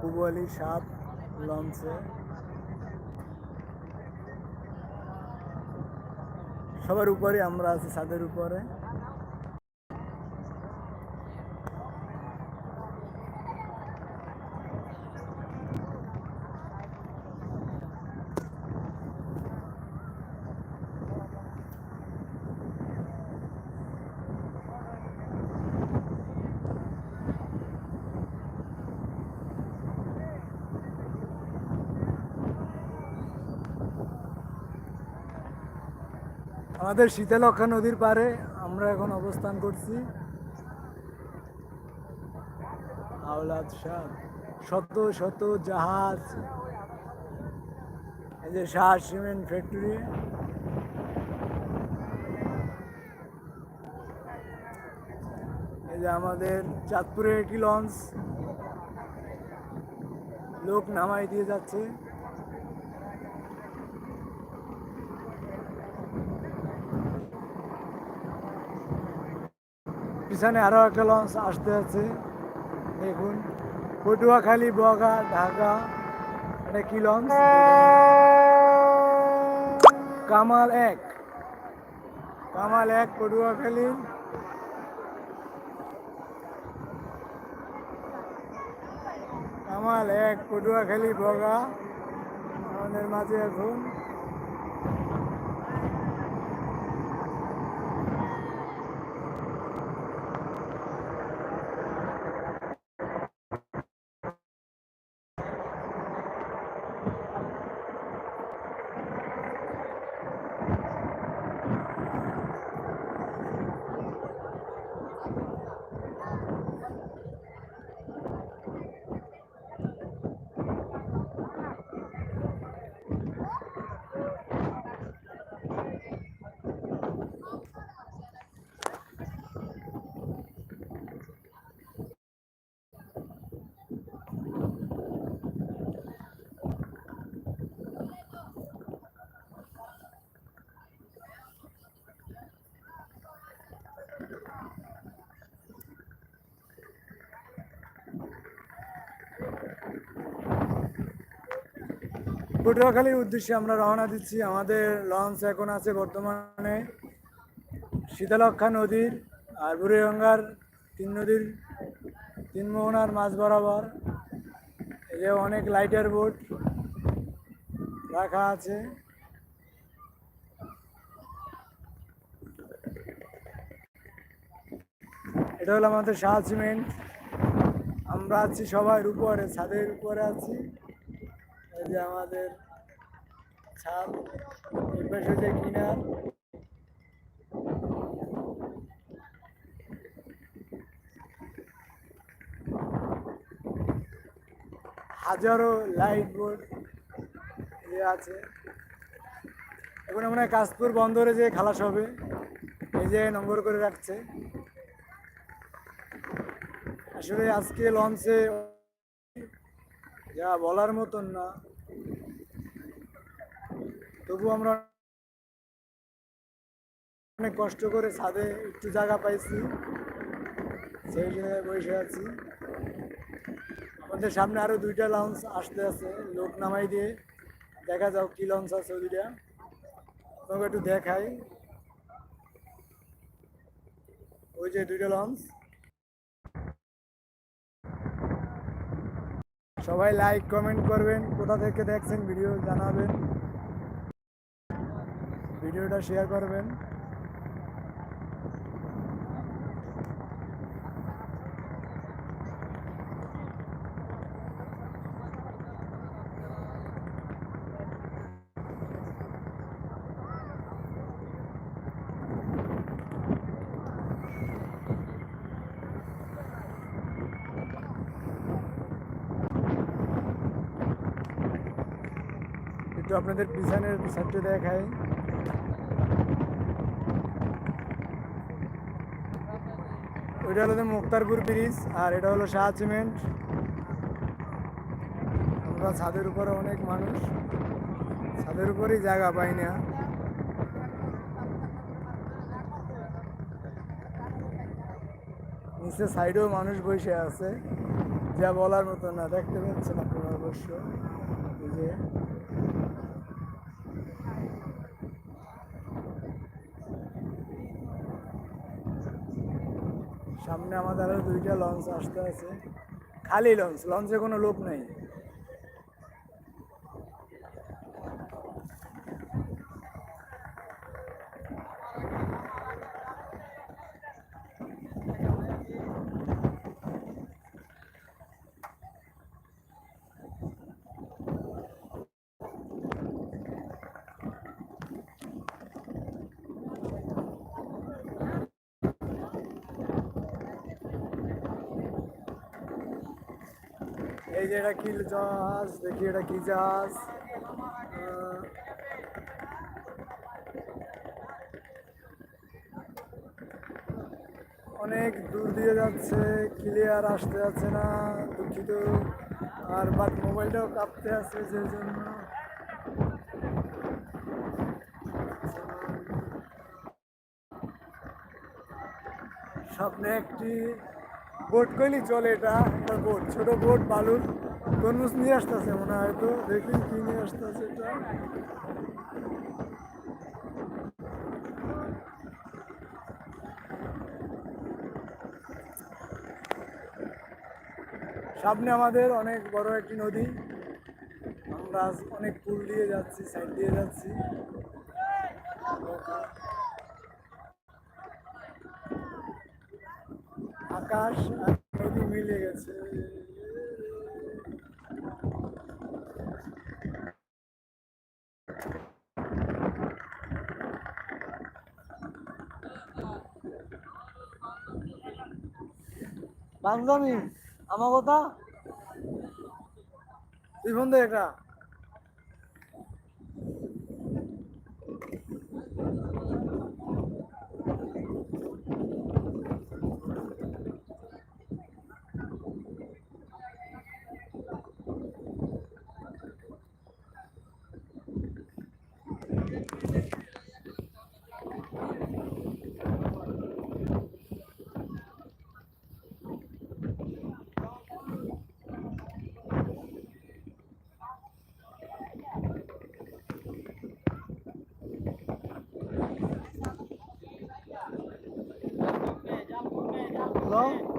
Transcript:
কুবলি সাপ লঞ্চে। সবার উপরে আমরা আছি ছাদের উপরে। আমাদের শীতলক্ষা নদীর পারে আমরা এখন অবস্থান করছি। আওলাদ শাহ, শত শত জাহাজ। এই যে শাহ সিমেন্ট ফ্যাক্টরি। এই যে আমাদের চাঁদপুরের একটি লঞ্চ। লোক নামাই দিয়ে যাচ্ছে। পিছনে আরও একটা লঞ্চ আসতে আছে। দেখুন, পটুয়াখালী, বগা, ঢাকা, এটা কি লঞ্চ কামাল এক। কামাল এক, পটুয়াখালী। কামাল এক, পটুয়াখালী, বগা। আমাদের মাঝে এখন পটুয়াখালীর উদ্দেশ্যে আমরা রওনা দিচ্ছি। আমাদের লঞ্চ এখন আছে বর্তমানে শীতলক্ষা নদীর আর বুড়িগঙ্গার তিন নদীর তিন মোহনার মাঝ বরাবর। এই যে অনেক লাইটার বোট রাখা আছে। এটা হলো আমাদের শাহ সিমেন্ট। আমরা আছি সবার উপরে, ছাদের উপরে আছি। যে আমাদের ছাদ পাশে যে কিনার হাজারো লাইট বোর্ড আছে। এখন আমরা কাশপুর বন্দরে যে খালাস হবে, এই যে নম্বর করে রাখছে। আসলে আজকে লঞ্চে যা বলার মতন না। তবু আমরা অনেক কষ্ট করে ছাদে একটু জায়গা পাইছি। সেই জায়গায় বসে আছি। আমাদের সামনে আরও দুইটা লঞ্চ আসতে আছে, লোক নামাই দিয়ে। দেখা যাও কি লঞ্চ আছে ওই দুইটা তোমাকে একটু দেখাই। ওই যে দুইটা লঞ্চ সবাই লাইক কমেন্ট করবেন। কোথা থেকে দেখছেন ভিডিও জানাবেন। ভিডিওটা শেয়ার করবেন। আপনাদের পিছনের সাইডটা দেখাই। ওইটা হলো মুক্তারপুর ব্রিজ, আর এটা হলো শাহ সিমেন্ট। আমরা ছাদের উপরে অনেক মানুষ। ছাদের উপরেই জায়গা পাই না। নিচে সাইডেও মানুষ বসে আছে। যা বলার মতো না, দেখতে পাচ্ছেন আপনারা অবশ্য। যে সামনে আমাদের আরও দুইটা লঞ্চ আসতে আছে। খালি লঞ্চ লঞ্চে কোনো লোক নেই। যে এটা কি জাহাজ, দেখি এটা কি জাহাজ। অনেক দূর দিয়ে যাচ্ছে ক্লিয়ার আসতে যাচ্ছে না, দুঃখিত। আর বাট মোবাইলটাও কাঁপতে আছে যে জন্য। সামনে একটি বোট কইলি চলে এটা, একটা বোট ছোট বোট বালুর। তরমুজ নিয়ে আসতেছে মনে হয় তো, দেখি কি নিয়ে আসতেছে এটা। সামনে আমাদের অনেক বড় একটি নদী। আমরা অনেক পুল দিয়ে যাচ্ছি সাইড দিয়ে যাচ্ছি। আকাশ নদী মিলে গেছে। বান্ধবী আমার কথা? তুই ফোন দে একটা। 走